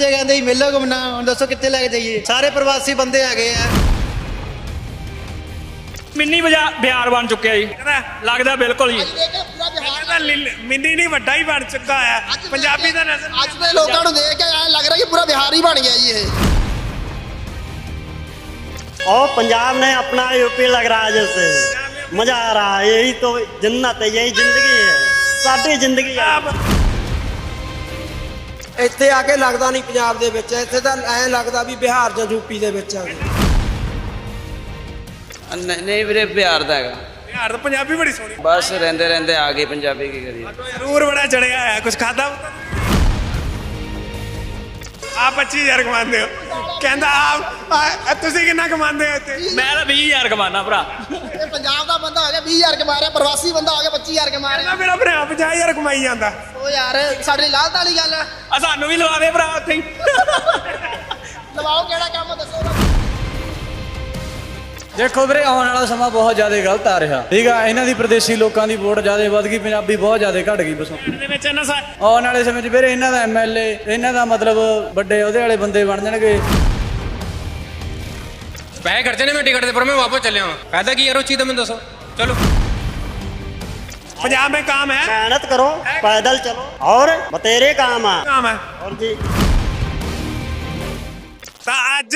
ਬੱਚੇ ਕਹਿੰਦੇ ਜੀ ਮੇਲਾ ਘੁੰਮਣਾ ਹੁਣ ਦੱਸੋ ਕਿੱਥੇ ਲੈ ਕੇ ਜਾਈਏ? ਸਾਰੇ ਪ੍ਰਵਾਸੀ ਬੰਦੇ ਹੈਗੇ ਆ। ਮਿੰਨੀ ਬਜਾ ਬਿਹਾਰ ਬਣ ਚੁੱਕਿਆ ਜੀ। ਲੱਗਦਾ ਬਿਲਕੁਲ ਜੀ। ਮਿੰਨੀ ਨਹੀਂ ਵੱਡਾ ਹੀ ਬਣ ਚੁੱਕਾ ਹੈ ਪੰਜਾਬੀ ਦਾ ਨਜ਼ਰ ਅੱਜ ਦੇ ਲੋਕਾਂ ਨੂੰ ਦੇਖ ਕੇ ਲੱਗ ਰਿਹਾ ਕਿ ਪੂਰਾ ਬਿਹਾਰ ਹੀ ਬਣ ਗਿਆ ਜੀ ਇਹ। और पंजाब ने अपना यूपी ਲੱਗ रहा ਜਿਸ जैसे मजा आ रहा है यही तो जन्नत है यही जिंदगी है सारी जिंदगी ਇੱਥੇ ਆ ਕੇ ਲੱਗਦਾ ਨਹੀਂ ਪੰਜਾਬ ਦੇ ਵਿੱਚ ਇੱਥੇ ਤਾਂ ਐਂ ਲੱਗਦਾ ਵੀ ਬਿਹਾਰ ਜਾਂ ਯੂਪੀ ਦੇ ਵਿੱਚ ਆ। ਗਏ ਨਹੀਂ ਨਹੀਂ ਵੀਰੇ ਬਿਹਾਰ ਦਾ ਹੈਗਾ। ਬਿਹਾਰ ਦਾ ਪੰਜਾਬੀ ਬੜੀ ਸੋਹਣੀ। ਬਸ ਰਹਿੰਦੇ ਰਹਿੰਦੇ ਆ ਗਏ ਪੰਜਾਬੀ ਕੀ ਕਰੀਏ। ਸਰੂਰ ਬੜਾ ਚੜਿਆ ਹੈ ਕੁਝ ਖਾਦਾ ਆ 25000 ਕਮਾਉਂਦੇ ਹੋ। ਕਹਿੰਦਾ ਆਪ ਆ ਤੁਸੀਂ ਕਿੰਨਾ ਕਮਾਉਂਦੇ ਹੋ ਇੱਥੇ? ਮੈਂ ਤਾਂ 20000 ਕਮਾਨਾ ਭਰਾ। ਇਹ ਪੰਜਾਬ ਦਾ ਬੰਦਾ ਹੋ ਗਿਆ 20000 ਕਮਾ ਰਿਹਾ ਪ੍ਰਵਾਸੀ ਬੰਦਾ ਹੋ ਗਿਆ 25000 ਕਮਾ ਕਹਿੰਦਾ ਰਿਹਾ ਮੇਰਾ ਭਰਾ 50000 ਕਮਾਈ ਜਾਂਦਾ। ਉਹ ਯਾਰ ਸਾਡੇ ਲਈ ਲਾਲਤ ਵਾਲੀ ਗੱਲ ਆ। ਆ ਸਾਨੂੰ ਵੀ ਲਵਾ ਦੇ ਭਰਾ ਉੱਥੇ ਹੀ। ਲਵਾਓ ਕਿਹੜਾ ਕੰਮ ਦੱਸੋ। ਦੇਖੋ ਵੀਰੇ ਆਉਣ ਵਾਲਾ ਸਮਾਂ ਬਹੁਤ ਜ਼ਿਆਦਾ ਗਲਤ ਆ ਰਿਹਾ ਠੀਕ ਆ ਇਹਨਾਂ ਦੀ ਪ੍ਰਦੇਸੀ ਲੋਕਾਂ ਦੀ ਵੋਟ ਜ਼ਿਆਦਾ ਵੱਧ ਗਈ ਪੰਜਾਬੀ ਬਹੁਤ ਜ਼ਿਆਦਾ ਘਟ ਗਈ ਬਸੋਂ ਦੇ ਵਿੱਚ ਇਹਨਾਂ ਸਾ ਆਉਣ ਵਾਲੇ ਸਮੇਂ 'ਚ ਵੀਰੇ ਇਹਨਾਂ ਦਾ ਐਮਐਲਏ ਇਹਨਾਂ ਦਾ ਮਤਲਬ ਵੱਡੇ ਉਹਦੇ ਵਾਲੇ ਬੰਦੇ ਬਣ ਜਾਣਗੇ ਪੈਸੇ ਖਰਚੇ ਨੇ ਮੈਂ ਟਿਕਟ ਦੇ ਪਰ ਮੈਂ ਵਾਪਸ ਚੱਲਿਆ ਹਾਂ ਫਾਇਦਾ ਕੀ ਯਾਰ ਉਹ ਚੀਜ਼ ਦਾ ਮੈਨੂੰ ਦੱਸੋ ਚਲੋ पंजाब में काम है मेहनत करो पैदल चलो और बतेरे काम आ काम है और जी ਤਾਂ ਅੱਜ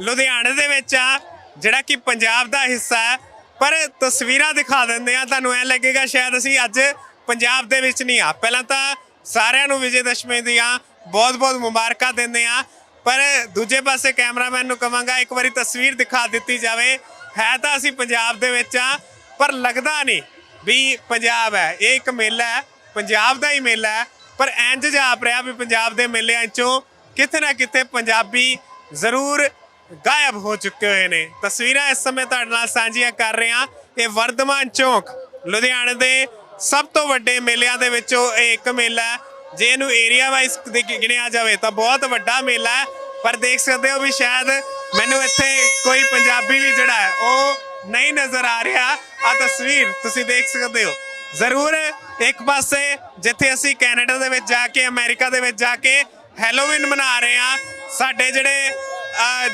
ਲੁਧਿਆਣੇ ਦੇ ਵਿੱਚ ਆ ਜਿਹੜਾ ਕਿ ਪੰਜਾਬ ਦਾ ਹਿੱਸਾ ਹੈ, ਪਰ ਤਸਵੀਰਾਂ ਦਿਖਾ ਦਿੰਦੇ ਆ ਤੁਹਾਨੂੰ ਐ ਲੱਗੇਗਾ ਸ਼ਾਇਦ ਅਸੀਂ ਅੱਜ ਪੰਜਾਬ ਦੇ ਵਿੱਚ ਨਹੀਂ ਆ ਪਹਿਲਾਂ ਤਾਂ ਸਾਰਿਆਂ ਨੂੰ ਵਿਜੇ ਦਸ਼ਮੀ ਦੀਆਂ ਬਹੁਤ-ਬਹੁਤ ਮੁਬਾਰਕਾਂ ਦਿੰਦੇ ਆ ਪਰ ਦੂਜੇ ਪਾਸੇ ਕੈਮਰਾਮੈਨ ਨੂੰ ਕਵਾਂਗਾ, ਇੱਕ ਵਾਰੀ ਤਸਵੀਰ ਦਿਖਾ ਦਿੱਤੀ ਜਾਵੇ। ਹੈ ਤਾਂ ਅਸੀਂ ਪੰਜਾਬ ਦੇ ਵਿੱਚ ਆ ਪਰ ਲੱਗਦਾ ਨਹੀਂ ਵੀ ਪੰਜਾਬ ਹੈ। ਇਹ ਇੱਕ ਮੇਲਾ ਹੈ, ਪੰਜਾਬ ਦਾ ਹੀ ਮੇਲਾ ਹੈ, ਪਰ ਇੰਜ ਜਾਪ ਰਿਹਾ ਵੀ ਪੰਜਾਬ ਦੇ ਮੇਲਿਆਂ 'ਚੋਂ ਕਿਤੇ ਨਾ ਕਿਤੇ ਪੰਜਾਬੀ ਜ਼ਰੂਰ ਗਾਇਬ ਹੋ ਚੁੱਕੇ ਹੋਏ ਨੇ। ਤਸਵੀਰਾਂ ਇਸ ਸਮੇਂ ਤੁਹਾਡੇ ਨਾਲ ਸਾਂਝੀਆਂ ਕਰ ਰਹੇ ਹਾਂ ਇਹ ਵਰਧਮਾਨ ਚੌਕ, ਲੁਧਿਆਣੇ ਦੇ ਸਭ ਤੋਂ ਵੱਡੇ ਮੇਲਿਆਂ ਦੇ ਵਿੱਚੋਂ ਇਹ ਇੱਕ ਮੇਲਾ ਹੈ। ਜੇ ਇਹਨੂੰ ਏਰੀਆ ਵਾਈਜ਼ ਗਿਣਿਆ ਜਾਵੇ ਤਾਂ ਬਹੁਤ ਵੱਡਾ ਮੇਲਾ ਹੈ। ਪਰ ਦੇਖ ਸਕਦੇ ਹੋ ਵੀ ਸ਼ਾਇਦ ਮੈਨੂੰ ਇੱਥੇ ਕੋਈ ਪੰਜਾਬੀ ਵੀ ਜਿਹੜਾ ਹੈ, ਉਹ ਨਹੀਂ ਨਜ਼ਰ ਆ ਰਿਹਾ। ਆ ਤਸਵੀਰ ਤੁਸੀਂ ਦੇਖ ਸਕਦੇ ਹੋ। ਜ਼ਰੂਰ ਇੱਕ ਪਾਸੇ ਜਿੱਥੇ ਅਸੀਂ ਕੈਨੇਡਾ ਦੇ ਵਿੱਚ ਜਾ ਕੇ, ਅਮਰੀਕਾ ਦੇ ਵਿੱਚ ਜਾ ਕੇ ਹੈਲੋਵਿਨ ਮਨਾ ਰਹੇ ਆ ਸਾਡੇ ਜਿਹੜੇ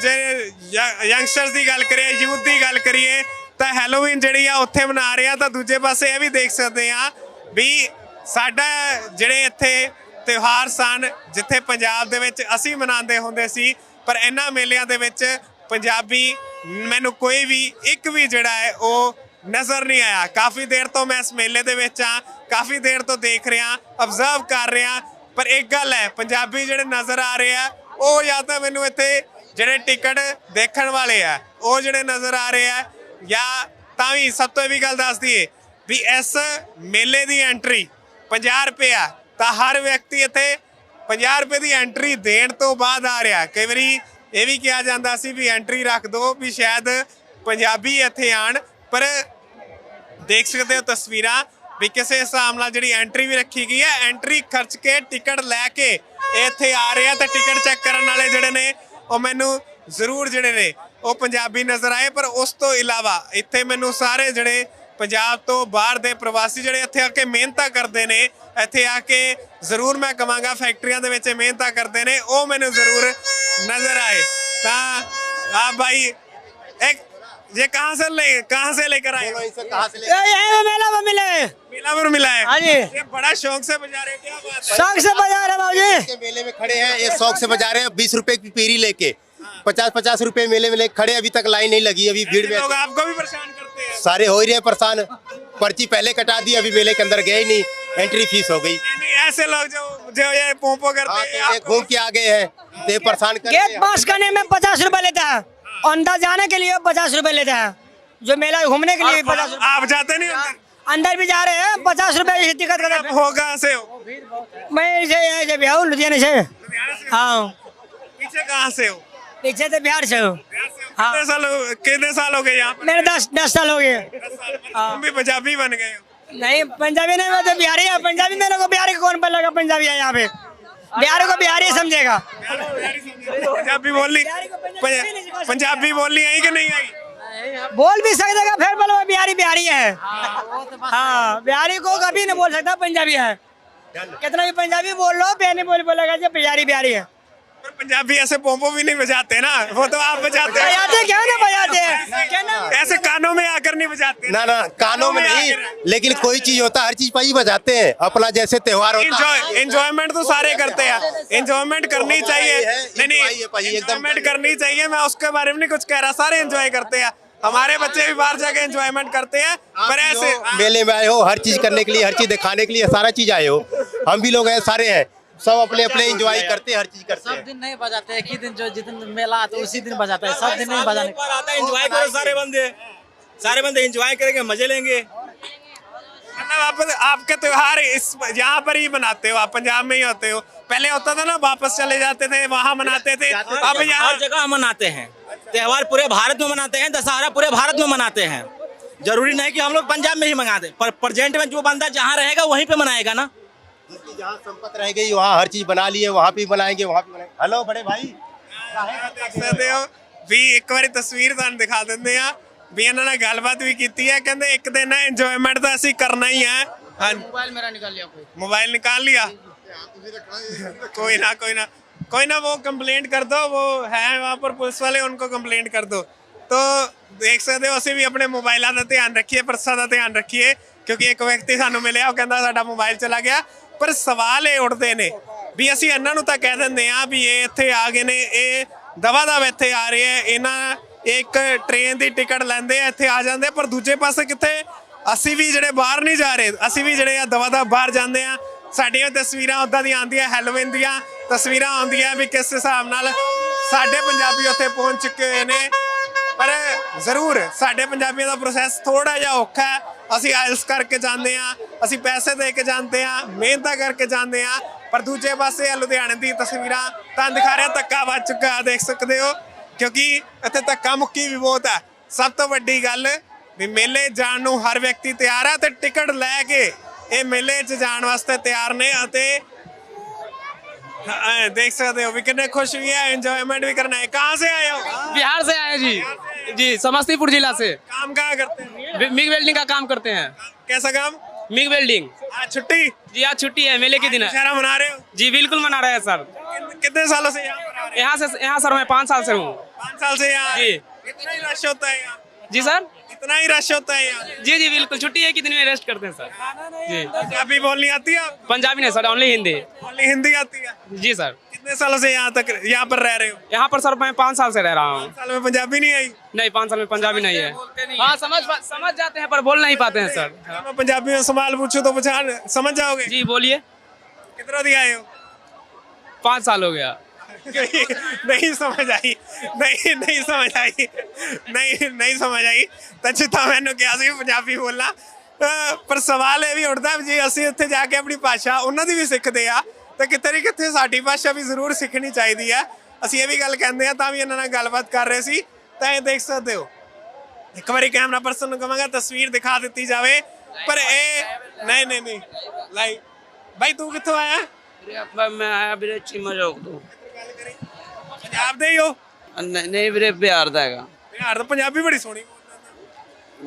ਜੇ ਯੰਗਸਟਰਸ ਦੀ ਗੱਲ ਕਰੀਏ ਯੂਥ ਦੀ ਗੱਲ ਕਰੀਏ, ਤਾਂ ਹੈਲੋਵੀਨ ਜਿਹੜੀ ਆ ਉੱਥੇ ਮਨਾ ਰਹੇ ਆ, ਤਾਂ ਦੂਜੇ ਪਾਸੇ ਇਹ ਵੀ ਦੇਖ ਸਕਦੇ ਆ ਵੀ ਸਾਡਾ ਜਿਹੜੇ ਇੱਥੇ ਤਿਉਹਾਰ ਸਨ, ਜਿੱਥੇ ਪੰਜਾਬ ਦੇ ਵਿੱਚ ਅਸੀਂ ਮਨਾਉਂਦੇ ਹੁੰਦੇ ਸੀ, ਪਰ ਇਹਨਾਂ ਮੇਲਿਆਂ ਦੇ ਵਿੱਚ ਪੰਜਾਬੀ ਮੈਨੂੰ ਕੋਈ ਵੀ, ਇੱਕ ਵੀ ਜਿਹੜਾ ਹੈ, ਉਹ ਨਜ਼ਰ ਨਹੀਂ ਆਇਆ। ਕਾਫੀ ਦੇਰ ਤੋਂ ਮੈਂ ਇਸ ਮੇਲੇ ਦੇ ਵਿੱਚ ਆ, ਕਾਫੀ ਦੇਰ ਤੋਂ ਦੇਖ ਰਿਹਾ ਅਬਜ਼ਰਵ ਕਰ ਰਿਹਾ, ਪਰ ਇੱਕ ਗੱਲ ਹੈ, ਪੰਜਾਬੀ ਜਿਹੜੇ ਨਜ਼ਰ ਆ ਰਹੇ ਆ, ਉਹ ਜਾਂ ਤਾਂ ਮੈਨੂੰ ਇੱਥੇ ਜਿਹੜੇ ਟਿਕਟ ਦੇਖਣ ਵਾਲੇ ਆ, ਉਹ ਜਿਹੜੇ ਨਜ਼ਰ ਆ ਰਹੇ ਆ, ਜਾਂ ਤਾਂ ਵੀ ਸਭ ਤੋਂ ਇਹ ਵੀ ਗੱਲ ਦੱਸ ਦਈਏ ਵੀ ਇਸ ਮੇਲੇ ਦੀ ਐਂਟਰੀ 50 ਰੁਪਏ ਆ, ਤਾਂ ਹਰ ਵਿਅਕਤੀ ਇੱਥੇ 50 ਰੁਪਏ ਦੀ ਐਂਟਰੀ ਦੇਣ ਤੋਂ ਬਾਅਦ ਆ ਰਿਹਾ। ਕਈ ਵਾਰੀ ਇਹ ਵੀ ਕਿਹਾ ਜਾਂਦਾ ਸੀ ਵੀ ਐਂਟਰੀ ਰੱਖ ਦਿਓ ਵੀ ਸ਼ਾਇਦ ਪੰਜਾਬੀ ਇੱਥੇ ਆਣ ਪਰ ਦੇਖ ਸਕਦੇ ਹੋ ਤਸਵੀਰਾਂ ਵੀ ਕਿਸੇ ਹਿਸਾਬ ਨਾਲ ਜਿਹੜੀ ਐਂਟਰੀ ਵੀ ਰੱਖੀ ਗਈ ਹੈ ਐਂਟਰੀ ਖਰਚ ਕੇ ਟਿਕਟ ਲੈ ਕੇ ਇੱਥੇ ਆ ਰਹੇ ਆ, ਤਾਂ ਟਿਕਟ ਚੈੱਕ ਕਰਨ ਵਾਲੇ ਜਿਹੜੇ ਨੇ ਉਹ ਮੈਨੂੰ ਜ਼ਰੂਰ ਜਿਹੜੇ ਨੇ, ਉਹ ਪੰਜਾਬੀ ਨਜ਼ਰ ਆਏ, ਪਰ ਉਸ ਤੋਂ ਇਲਾਵਾ ਇੱਥੇ ਮੈਨੂੰ ਸਾਰੇ ਜਿਹੜੇ ਪੰਜਾਬ ਤੋਂ ਬਾਹਰ ਦੇ ਪ੍ਰਵਾਸੀ ਜਿਹੜੇ ਇੱਥੇ ਆ ਕੇ ਮਿਹਨਤਾਂ ਕਰਦੇ ਨੇ, ਇੱਥੇ ਆ ਕੇ ਜ਼ਰੂਰ ਮੈਂ ਕਵਾਂਗਾ ਫੈਕਟਰੀਆਂ ਦੇ ਵਿੱਚ ਮਿਹਨਤਾਂ ਕਰਦੇ ਨੇ, ਉਹ ਮੈਨੂੰ ਜ਼ਰੂਰ ਨਜ਼ਰ ਆਏ। ਤਾਂ ਆ ਭਾਈ एक ये कहाँ से ले कहाँ से लेकर आए? यही मेला में मिले। मेला में मिला है? हाँ जी। ये बड़ा शौक से बजा रहे हैं क्या बात है? शौक से बाज़ार है बाबूजी मेले में खड़े हैं ये शौक से बजा रहे हैं बीस रुपए की पीरी लेके। पचास पचास रुपए मेले में लेके खड़े अभी तक लाइन नहीं लगी अभी भीड़ में लोग आपको भी परेशान करते हैं। सारे हो ही रहे परेशान। पर्ची पहले कटा दी अभी मेले के अंदर गए ही नहीं। एंट्री फ़ीस हो गई। ऐसे लोग जो जो ये पोपो करते हाँ, हैं तो घूम के आ गए हैं तो परेशान कर गेट पास करने में पचास रुपए लेता है। अंदर जाने के लिए पचास रुपए लेता है। जो मेला घूमने के लिए पचास रुपए। आप जाते नहीं अंदर अंदर भी जा रहे हैं पचास रुपए टिकट आप का हो से हो? मैं इसे यहाँ से बिहार लुधियाने से। हाँ। पीछे कहाँ से हो? पीछे से बिहार से हूँ। हाँ। कितने साल हो- कितने साल हो गए यहाँ मेरे दस दस साल हो गए। तुम भी पंजाबी बन गए नहीं पंजाबी नहीं मैं तो बिहारी है। पंजाबी मेरे को बिहारी कौन पर लगा पंजाबी है यहाँ पे। बिहारी को बिहारी समझेगा। पंजाबी बोलनी पंजा- पंजाबी बोलनी आई कि नहीं आई बोल भी सकता फिर बोलो बिहारी बिहारी है हाँ बिहारी को कभी नहीं बोल सकता पंजाबी है कितना भी पंजाबी बोल लो फिर नहीं बोल बोलेगा जो बिहारी बिहारी है पंजाबी ऐसे पोम्पो भी नहीं बजाते ना। वो तो आप बजाते हैं। बजाते क्या ना बजाते हैं? ऐसे कानों में आकर नहीं बजाते। ना ना कानों में नहीं लेकिन कोई चीज़ होता है हर चीज़ पर ही बजाते हैं। अपना जैसे त्योहार होता। है इंजॉय तो सारे करते हैं। एंजॉयमेंट करनी चाहिए। नहीं नहीं। एंजॉयमेंट करनी चाहिए। मैं उसके बारे में नहीं कुछ कह रहा सारे एंजॉय करते हैं। हमारे बच्चे भी बाहर जाके एंजॉयमेंट करते हैं पर ऐसे मेले में आए हो हर चीज़ करने के लिए हर चीज़ दिखाने के लिए सारा चीज़ आए हो। हम भी लोग हैं सारे हैं। सब अपने अपने एंजॉय करते हैं हर चीज़ करते हैं। सब दिन नहीं बजाते एक ही दिन जो जिस दिन मेला आता है उसी दिन बजाते हैं। सब दिन नहीं बजाने एंजॉय करो सारे बंदे। सारे बंदे एंजॉय करेंगे मज़े लेंगे। मतलब आप आपके त्योहार इस यहाँ पर ही मनाते हो आप पंजाब में ही होते हो। पहले होता था ना वापस चले जाते थे वहाँ मनाते थे। अब यहाँ हर जगह मनाते हैं। त्योहार पूरे भारत में मनाते हैं दशहरा पूरे भारत में मनाते हैं। ज़रूरी नहीं कि हम लोग पंजाब में ही मंगाते पर प्रेजेंट में जो बंदा जहाँ रहेगा वहीं पे मनाएगा ना। जिसकी जहाँ संपत्ति रह गई वहाँ हर चीज बना लिए वहाँ भी बनाएंगे वहाँ भी बनाएंगे हेलो बड़े भाई ਦੇਖ ਸਕਦੇ ਹੋ ਵੀ ਇੱਕ ਵਾਰੀ ਤਸਵੀਰ ਤੁਹਾਨੂੰ ਦਿਖਾ ਦਿੰਦੇ ਆ ਵੀ ਇਹਨਾਂ ਨਾਲ ਗੱਲਬਾਤ ਵੀ ਕੀਤੀ ਹੈ ਕਹਿੰਦੇ ਇੱਕ ਦਿਨ ਇੰਜੋਇਮੈਂਟ ਤਾਂ ਅਸੀਂ ਕਰਨਾ ਹੀ ਹੈ ਹਾਂ मोबाइल मेरा निकाल लिया कोई मोबाइल निकाल लिया कोई ना कोई ना कोई ना वो कंप्लेंट कर दो वो है वहाँ पर पुलिस वाले उनको कंप्लेंट कर दो तो ਦੇਖ ਸਕਦੇ ਹੋ ਅਸੀਂ ਵੀ ਆਪਣੇ ਮੋਬਾਈਲਾਂ ਦਾ ਧਿਆਨ ਰੱਖੀਏ ਪਰਸਾਂ ਦਾ ਧਿਆਨ ਰੱਖੀਏ ਕਿਉਂਕਿ ਇੱਕ ਵਿਅਕਤੀ ਸਾਨੂੰ ਮਿਲਿਆ, ਉਹ ਕਹਿੰਦਾ ਸਾਡਾ ਮੋਬਾਈਲ ਚਲਾ ਗਿਆ। ਪਰ ਸਵਾਲ ਇਹ ਉੱਠਦੇ ਨੇ ਵੀ ਅਸੀਂ ਇਹਨਾਂ ਨੂੰ ਤਾਂ ਕਹਿ ਦਿੰਦੇ ਆ ਵੀ ਇਹ ਇੱਥੇ ਆ ਗਏ ਨੇ, ਇਹ ਦਵਾ ਦਵ ਇੱਥੇ ਆ ਰਹੇ ਆ ਇਹਨਾਂ ਇੱਕ ਟ੍ਰੇਨ ਦੀ ਟਿਕਟ ਲੈਂਦੇ ਆ, ਇੱਥੇ ਆ ਜਾਂਦੇ ਪਰ ਦੂਜੇ ਪਾਸੇ ਕਿੱਥੇ? ਅਸੀਂ ਵੀ ਜਿਹੜੇ ਬਾਹਰ ਨਹੀਂ ਜਾ ਰਹੇ, ਅਸੀਂ ਵੀ ਜਿਹੜੇ ਆ ਦਵਾ ਦਾ ਬਾਹਰ ਜਾਂਦੇ ਆ। ਸਾਡੀਆਂ ਤਸਵੀਰਾਂ ਉਦਾਂ ਦੀਆਂ ਆਉਂਦੀਆਂ ਹੈਲੋਵਿਨ ਦੀਆਂ ਤਸਵੀਰਾਂ ਆਉਂਦੀਆਂ ਵੀ ਕਿਸ ਹਿਸਾਬ ਨਾਲ ਸਾਡੇ ਪੰਜਾਬੀ ਉੱਥੇ ਪਹੁੰਚ ਚੁੱਕੇ ਨੇ। ਪਰ ਜ਼ਰੂਰ, ਸਾਡੇ ਪੰਜਾਬੀਆਂ ਦਾ ਪ੍ਰੋਸੈਸ ਥੋੜਾ ਜਿਹਾ ਔਖਾ ਹੈ। ਅਸੀਂ ਆਇਲਸ ਕਰਕੇ ਜਾਂਦੇ ਆ ਅਸੀਂ ਪੈਸੇ ਦੇ ਕੇ ਜਾਂਦੇ ਆ ਮਿਹਨਤਾਂ ਕਰਕੇ ਜਾਂਦੇ ਆ ਪਰ ਦੂਜੇ ਪਾਸੇ ਆ ਲੁਧਿਆਣੇ ਦੀ ਤਸਵੀਰਾਂ ਤਾਂ ਦਿਖਾ ਰਿਹਾ, ਧੱਕਾ ਵੱਜ ਚੁੱਕਾ ਦੇਖ ਸਕਦੇ ਹੋ, ਕਿਉਂਕਿ ਇੱਥੇ ਧੱਕਾ ਮੁੱਕੀ ਵੀ ਬਹੁਤ ਹੈ। ਸਭ ਤੋਂ ਵੱਡੀ ਗੱਲ ਵੀ ਮੇਲੇ ਜਾਣ ਨੂੰ ਹਰ ਵਿਅਕਤੀ ਤਿਆਰ ਹੈ ਤੇ ਟਿਕਟ ਲੈ ਕੇ ਇਹ ਮੇਲੇ 'ਚ ਜਾਣ ਵਾਸਤੇ ਤਿਆਰ ਨੇ ਅਤੇ हाँ, देख सकते हो विकेट खुश हुई है एंजॉयमेंट भी करना है। कहाँ से आए हो? बिहार से आए जी। जी समस्तीपुर जिला से। काम कहाँ करते हैं? मिग वेल्डिंग का काम करते हैं। कैसा काम? MIG welding. आज छुट्टी? जी आज छुट्टी है मेले के दिन मना रहे हो? जी बिल्कुल मना रहे हैं सर। कितने सालों से यहाँ यहाँ से यहाँ सर मैं पाँच साल से हूँ। पाँच साल से यहाँ? जी। कितना रश होता है जी सर? इतना ही रश होता है यहाँ जी जी बिल्कुल। छुट्टी है कितने में रेस्ट करते हैं सर? जी। पंजाबी बोलनी आती है? पंजाबी नहीं sir only Hindi. Only Hindi आती है? जी सर। कितने सालों से यहाँ तक यहाँ पर रह रहे हो? यहाँ पर सर मैं पाँच साल से रह रहा हूँ। साल में पंजाबी नहीं आई? नहीं पाँच साल में पंजाबी नहीं है। हाँ। समझ समझ जाते हैं पर बोल नहीं पाते हैं सर। मैं पंजाबी में सवाल पूछूँ तो पहचान समझ जाओगे? जी बोलिए। कितनों दी आए हो? पाँच साल हो गया। नहीं नहीं समझ आई ਨਹੀਂ ਨਹੀਂ ਸਮਝ ਆਈ ਨਹੀਂ ਨਹੀਂ ਸਮਝ ਆਈ ਤਾਂ ਜਿੱਦਾਂ ਮੈਨੂੰ ਕਿਹਾ ਸੀ ਪੰਜਾਬੀ ਬੋਲਣਾ ਅਹ ਪਰ ਸਵਾਲ ਇਹ ਵੀ ਉੱਠਦਾ ਵੀ ਜੇ ਅਸੀਂ ਉੱਥੇ ਜਾ ਕੇ ਆਪਣੀ ਭਾਸ਼ਾ ਉਹਨਾਂ ਦੀ ਵੀ ਸਿੱਖਦੇ ਆ ਤਾਂ ਕਿਤੇ ਨਾ ਕਿਤੇ ਸਾਡੀ ਭਾਸ਼ਾ ਵੀ ਜ਼ਰੂਰ ਸਿੱਖਣੀ ਚਾਹੀਦੀ ਆ ਅਸੀਂ ਇਹ ਵੀ ਗੱਲ ਕਹਿੰਦੇ ਆ ਤਾਂ ਵੀ ਇਹਨਾਂ ਨਾਲ ਗੱਲਬਾਤ ਕਰ ਰਹੇ ਸੀ ਤਾਂ ਇਹ ਦੇਖ ਸਕਦੇ ਹੋ ਇੱਕ ਵਾਰੀ ਕੈਮਰਾ ਪਰਸਨ ਨੂੰ ਕਹਾਂਗਾ ਤਸਵੀਰ ਦਿਖਾ ਦਿੱਤੀ ਜਾਵੇ ਪਰ ਇਹ ਨਹੀਂ ਨਹੀਂ ਨਹੀਂ ਲਾਈ ਬਾਈ ਤੂੰ ਕਿੱਥੋਂ ਆਇਆ ਮੈਂ ਆਇਆ ਵੀਰੇ ਚੀਮਾ ਚੌਕ ਤੋਂ ਪੰਜਾਬ ਦੇ ਹੀ ਹੋ? ਨਹੀਂ ਨਹੀਂ ਵੀਰੇ ਬਿਹਾਰ ਦਾ ਹੈਗਾ। ਬਿਹਾਰ ਤਾਂ ਪੰਜਾਬੀ ਬੜੀ ਸੋਹਣੀ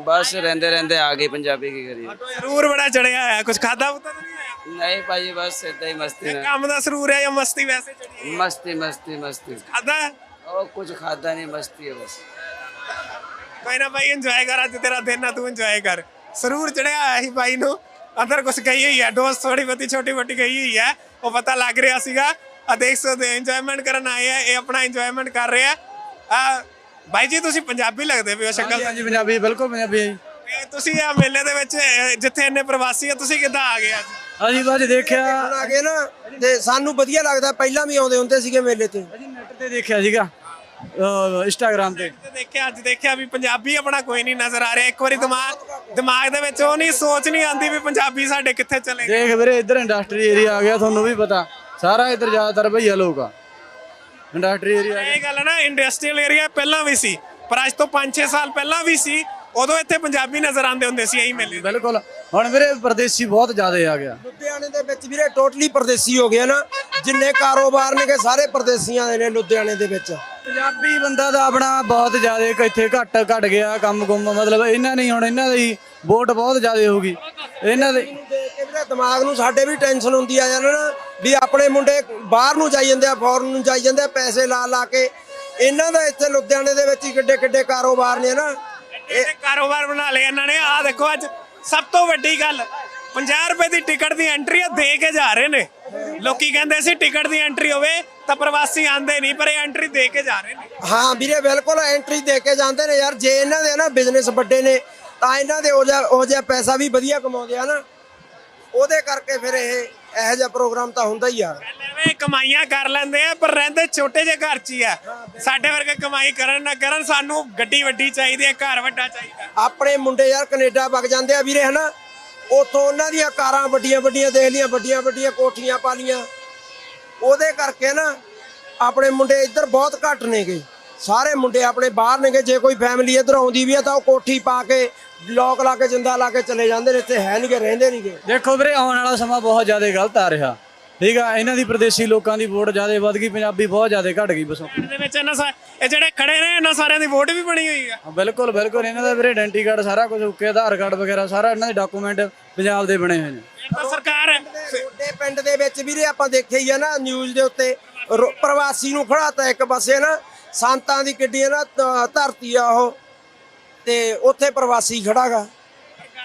ਬਸ ਰਹਿੰਦੇ ਰਹਿੰਦੇ ਆ ਗਈ ਪੰਜਾਬੀ ਕੀ ਕਰੀਏ। ਸਰੂਰ ਬੜਾ ਚੜਿਆ ਹੋਇਆ। ਕੁਝ ਖਾਦਾ ਪਤਾ ਨਹੀਂ ਆਇਆ ਨਹੀਂ ਭਾਜੀ ਬਸ ਏਦਾਂ ਹੀ ਮਸਤੀ ਨਾਲ। ਕੰਮ ਦਾ ਸਰੂਰ ਹੈ ਜਾਂ ਮਸਤੀ ਵੈਸੇ ਚੜੀ ਮਸਤੀ ਮਸਤੀ ਮਸਤੀ। ਖਾਦਾ ਉਹ ਕੁਝ ਖਾਦਾ ਨਹੀਂ ਮਸਤੀ ਹੈ ਬਸ। ਕੋਈ ਨਾ ਭਾਈ ਇੰਜੋਏ ਕਰ ਅੱਜ ਤੇਰਾ ਦਿਨ ਆ ਤੂੰ ਇੰਜੋਏ ਕਰ। ਸਰੂਰ ਚੜਿਆ ਹੋਇਆ ਸੀ ਬਾਈ ਨੂੰ। ਅੰਦਰ ਕੁਝ ਗਈ ਹੋਈ ਹੈ। ਡੋਸ ਥੋੜੀ ਬਹੁਤੀ ਛੋਟੀ ਮੋਟੀ ਗਈ ਹੋਈ ਹੈ। ਉਹ ਪਤਾ ਲੱਗ ਰਿਹਾ ਸੀਗਾ ਆ ਦੇਖ ਸਕਦੇ ਇੰਜੋਇਮੈਂਟ ਕਰਨ ਆਏ ਆ ਇਹ ਆਪਣਾ ਇੰਜੋਇਮੈਂਟ ਕਰ ਰਹੇ। ਆ ਆ ਬਾਈ ਜੀ ਤੁਸੀਂ ਪੰਜਾਬੀ ਲੱਗਦੇ ਪਏ ਹੋ ਸ਼ਕਲ। ਹਾਂਜੀ ਪੰਜਾਬੀ ਬਿਲਕੁਲ ਪੰਜਾਬੀ ਹੈ ਜੀ। ਤੇ ਤੁਸੀਂ ਆ ਮੇਲੇ ਦੇ ਵਿੱਚ ਅਹ, ਜਿੱਥੇ ਇੰਨੇ ਪ੍ਰਵਾਸੀ ਆ ਤੁਸੀਂ ਕਿੱਦਾਂ ਆ ਗਏ ਅੱਜ? ਅਸੀਂ ਬਾਅਦ ਦੇਖਿਆ ਆ ਗਏ ਨਾ ਤੇ ਸਾਨੂੰ ਵਧੀਆ ਲੱਗਦਾ ਪਹਿਲਾਂ ਵੀ ਆਉਂਦੇ ਹੁੰਦੇ ਸੀਗੇ ਮੇਲੇ ਤੇ। ਅਸੀਂ ਨੈਟ ਤੇ ਦੇਖਿਆ ਸੀਗਾ ਇੰਸਟਾਗ੍ਰam ਤੇ। ਤੇ ਦੇਖਿਆ ਅੱਜ ਦੇਖਿਆ ਵੀ ਪੰਜਾਬੀ ਆਪਣਾ ਕੋਈ ਨਹੀਂ ਨਜ਼ਰ ਆ ਰਿਹਾ। ਇੱਕ ਵਾਰੀ ਦਿਮਾਗ ਦਿਮਾਗ ਦੇ ਵਿੱਚ ਉਹ ਨਹੀਂ ਸੋਚ ਨਹੀਂ ਆਂਦੀ ਵੀ ਪੰਜਾਬੀ ਸਾਡੇ ਕਿੱਥੇ ਚਲੇ ਗਏ। ਦੇਖ ਵੀਰੇ ਇੱਧਰ ਇੰਡਸਟਰੀ ਏਰੀਆ ਆ ਗਿਆ ਤੁਹਾਨੂੰ ਵੀ ਪਤਾ। ਸਾਰਾ ਇੱਧਰ ਜ਼ਿਆਦਾਤਰ ਭਈਆ ਲੋਕ ਆ। ਇੰਡਸਟਰੀ ਏਰੀਆ ਇਹ ਗੱਲ ਹੈ ਨਾ ਇੰਡਸਟਰੀਅਲ ਏਰੀਆ ਪਹਿਲਾਂ ਵੀ ਸੀ ਪਰ ਅੱਜ ਤੋਂ 5-6 ਸਾਲ ਪਹਿਲਾਂ ਵੀ ਸੀ ਉਦੋਂ ਇੱਥੇ ਪੰਜਾਬੀ ਨਜ਼ਰ ਆਉਂਦੇ ਹੁੰਦੇ ਸੀ ਇਹੀ ਮੇਲੇ ਬਿਲਕੁਲ। ਹੁਣ ਵੀਰੇ ਪਰਦੇਸੀ ਬਹੁਤ ਜ਼ਿਆਦਾ ਆ ਗਿਆ। ਲੁਧਿਆਣੇ ਦੇ ਵਿੱਚ ਵੀਰੇ ਟੋਟਲੀ ਪਰਦੇਸੀ ਹੋ ਗਿਆ ਨਾ ਜਿੰਨੇ ਕਾਰੋਬਾਰ ਨੇਗੇ ਸਾਰੇ ਪਰਦੇਸੀਆਂ ਦੇ ਨੇ ਲੁਧਿਆਣੇ ਦੇ ਵਿੱਚ। ਪੰਜਾਬੀ ਬੰਦਾ ਦਾ ਆਪਣਾ ਬਹੁਤ ਜ਼ਿਆਦਾ ਇੱਥੇ ਘੱਟ ਘਟ ਗਿਆ ਕੰਮ ਗੁੰਮ ਮਤਲਬ ਇਹਨਾਂ ਨਹੀਂ ਹੁਣ ਇਹਨਾਂ ਦੀ ਵੋਟ ਬਹੁਤ ਜ਼ਿਆਦਾ ਹੋ ਗਈ ਇਹਨਾਂ ਦੇ ਵੀਰੇ ਦਿਮਾਗ ਨੂੰ ਸਾਡੇ ਵੀ ਟੈਨਸ਼ਨ ਹੁੰਦੀ ਆ ਜਾਣਾ ਨਾ ਵੀ ਆਪਣੇ ਮੁੰਡੇ ਬਾਹਰ ਨੂੰ ਜਾਈ ਜਾਂਦੇ ਆ ਫੋਰਨ ਨੂੰ ਜਾਈ ਜਾਂਦੇ ਆ ਪੈਸੇ ਲਾ ਲਾ ਕੇ। ਇਹਨਾਂ ਦਾ ਇੱਥੇ ਲੁਧਿਆਣੇ ਦੇ ਵਿੱਚ ਹੀ ਕਿੱਡੇ ਕਿੱਡੇ ਕਾਰੋਬਾਰ ਨੇ ਨਾ। ਇਹ ਕਾਰੋਬਾਰ ਬਣਾ ਲਿਆ ਇਹਨਾਂ ਨੇ। ਆਹ ਦੇਖੋ ਅੱਜ ਸਭ ਤੋਂ ਵੱਡੀ ਗੱਲ 50 ਰੁਪਏ ਦੀ ਟਿਕਟ ਦੀ ਐਂਟਰੀ ਆ ਦੇ ਕੇ ਜਾ ਰਹੇ ਨੇ। ਲੋਕੀ ਕਹਿੰਦੇ ਸੀ ਟਿਕਟ ਦੀ ਐਂਟਰੀ ਹੋਵੇ ਤਾਂ ਪ੍ਰਵਾਸੀ ਆਂਦੇ ਨਹੀਂ ਪਰ ਇਹ ਐਂਟਰੀ ਦੇ ਕੇ ਜਾ ਰਹੇ ਨੇ। ਹਾਂ ਵੀਰੇ ਬਿਲਕੁਲ ਐਂਟਰੀ ਦੇ ਕੇ ਜਾਂਦੇ ਨੇ ਯਾਰ। ਜੇ ਇਹਨਾਂ ਦੇ ਨਾ ਬਿਜ਼ਨਸ ਵੱਡੇ ਨੇ ਤਾਂ ਇਹਨਾਂ ਦੇ ਉਹ ਜਿਹਾ ਪੈਸਾ ਵੀ ਵਧੀਆ ਕਮਾਉਂਦੇ ਆ ਨਾ। ਉਹਦੇ ਕਰਕੇ ਫਿਰ ਇਹ ਇਹੋ ਜਿਹਾ ਪ੍ਰੋਗਰਾਮ ਤਾਂ ਹੁੰਦਾ ਹੀ ਆ। ਐਵੇਂ ਕਮਾਈਆਂ ਕਰ ਲੈਂਦੇ ਆ ਪਰ ਰਹਿੰਦੇ ਛੋਟੇ ਜਿਹੇ ਘਰ 'ਚ ਹੀ ਆ। ਸਾਡੇ ਵਰਗੇ ਕਮਾਈ ਕਰਨ ਨਾ ਕਰਨ ਸਾਨੂੰ ਗੱਡੀ ਵੱਡੀ ਚਾਹੀਦੀ ਹੈ ਘਰ ਵੱਡਾ ਚਾਹੀਦਾ। ਆਪਣੇ ਮੁੰਡੇ ਯਾਰ ਕੈਨੇਡਾ ਵਗ ਜਾਂਦੇ ਆ ਵੀਰੇ ਹਨਾ? ਉਥੋਂ ਉਹਨਾਂ ਦੀਆਂ ਕਾਰਾਂ ਵੱਡੀਆਂ ਵੱਡੀਆਂ ਦੇਖ ਲੀਆਂ ਵੱਡੀਆਂ ਵੱਡੀਆਂ ਕੋਠੀਆਂ ਪਾ ਲੀਆਂ ਉਹਦੇ ਕਰਕੇ ਨਾ ਆਪਣੇ ਮੁੰਡੇ ਇੱਧਰ ਬਹੁਤ ਘੱਟ ਨੇਗੇ। ਸਾਰੇ ਮੁੰਡੇ ਆਪਣੇ ਬਾਹਰ ਨੇਗੇ ਜੇ ਕੋਈ ਫੈਮਿਲੀ ਇੱਧਰ ਆਉਂਦੀ ਵੀ ਆ ਤਾਂ ਉਹ ਕੋਠੀ ਪਾ ਕੇ ਲੋਕ ਲਾ ਕੇ ਜਿੰਦਾ ਲਾ ਕੇ ਚਲੇ ਜਾਂਦੇ ਨੇ ਇੱਥੇ ਹੈ ਨਹੀਂਗੇ ਰਹਿੰਦੇ ਨਹੀਂਗੇ ਦੇਖੋ ਵੀਰੇ ਆਉਣ ਵਾਲਾ ਸਮਾਂ ਬਹੁਤ ਜ਼ਿਆਦਾ ਗਲਤ ਆ ਰਿਹਾ। ਠੀਕ ਆ ਇਹਨਾਂ ਦੀ ਪ੍ਰਦੇਸੀ ਲੋਕਾਂ ਦੀ ਵੋਟ ਜ਼ਿਆਦਾ ਵੱਧ ਗਈ ਪੰਜਾਬੀ ਬਹੁਤ ਜ਼ਿਆਦਾ ਘਟ ਗਈ ਬਸੋਂ। ਦੇ ਵਿੱਚ ਇਹਨਾਂ ਸਾ ਇਹ ਜਿਹੜੇ ਖੜੇ ਨੇ ਇਹਨਾਂ ਸਾਰਿਆਂ ਦੀ ਵੋਟ ਵੀ ਬਣੀ ਹੋਈ ਆ। ਬਿਲਕੁਲ ਬਿਲਕੁਲ ਇਹਨਾਂ ਦਾ ਵੀਰੇ ਆਇਡੈਂਟੀ ਕਾਰਡ ਸਾਰਾ ਕੁਝ ਓਕੇ ਆਧਾਰ ਕਾਰਡ ਵਗੈਰਾ ਸਾਰਾ ਇਹਨਾਂ ਦੇ ਡਾਕੂਮੈਂਟ ਪੰਜਾਬ ਦੇ ਬਣੇ ਹੋਏ ਨੇ। ਇਹ ਤਾਂ ਸਰਕਾਰ ਛੋਟੇ ਪਿੰਡ ਦੇ ਵਿੱਚ ਵੀਰੇ ਆਪਾਂ ਦੇਖਿਆ ਹੀ ਆ ਨਾ ਨਿਊਜ਼ ਦੇ ਉੱਤੇ ਪ੍ਰਵਾਸੀ ਨੂੰ ਖੜਾਤਾ ਇੱਕ ਪਾਸੇ ਨਾ ਸੰਤਾਂ ਦੀ ਕਿੱਡੀ ਨਾ ਧਰਤੀ ਆ ਉਹ। ਤੇ ਉੱਥੇ ਪ੍ਰਵਾਸੀ ਖੜਾਗਾ।